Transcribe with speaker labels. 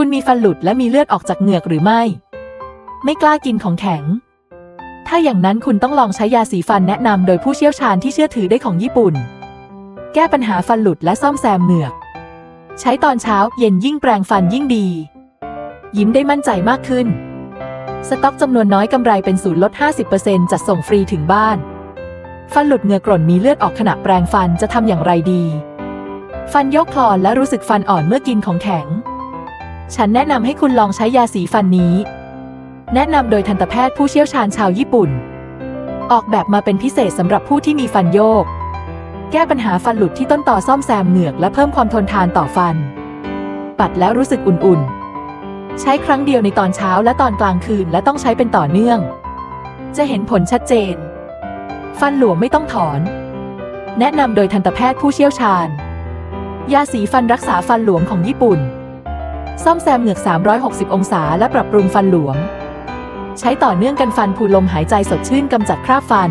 Speaker 1: คุณมีฟันหลุดและมีเลือดออกจากเหงือกหรือไม่ ไม่กล้ากินของแข็ง ถ้าอย่างนั้นคุณต้องลองใช้ยาสีฟันแนะนำโดยผู้เชี่ยวชาญที่เชื่อถือได้ของญี่ปุ่น แก้ปัญหาฟันหลุดและซ่อมแซมเหงือก ใช้ตอนเช้าเย็นยิ่งแปรงฟันยิ่งดี ยิ้มได้มั่นใจมากขึ้น สต็อกจำนวนน้อยกำไรเป็นศูนย์ลด 50%จัดส่งฟรีถึงบ้าน ฟันหลุดเหงือกกร่นมีเลือดออกขณะแปรงฟันจะทำอย่างไรดี ฟันยกคลอนและรู้สึกฟันอ่อนเมื่อกินของแข็ง ฉันแนะนำให้คุณลองใช้ยาสีฟันนี้ แนะนำโดยทันตแพทย์ผู้เชี่ยวชาญชาวญี่ปุ่น ออกแบบมาเป็นพิเศษสำหรับผู้ที่มีฟันโยก แก้ปัญหาฟันหลุดที่ต้นต่อซ่อมแซมเหงือกและเพิ่มความทนทานต่อฟัน ปัดแล้วรู้สึกอุ่นๆ ใช้ครั้งเดียวในตอนเช้าและตอนกลางคืนและต้องใช้เป็นต่อเนื่อง จะเห็นผลชัดเจน ฟันหลวมไม่ต้องถอน แนะนำโดยทันตแพทย์ผู้เชี่ยวชาญ ยาสีฟันรักษาฟันหลวมของญี่ปุ่น ซ่อมแซมเหงือก 360 องศา และปรับปรุงฟันหลวม ใช้ต่อเนื่องกันฟันผูลมหายใจสดชื่นกำจัดคราบฟัน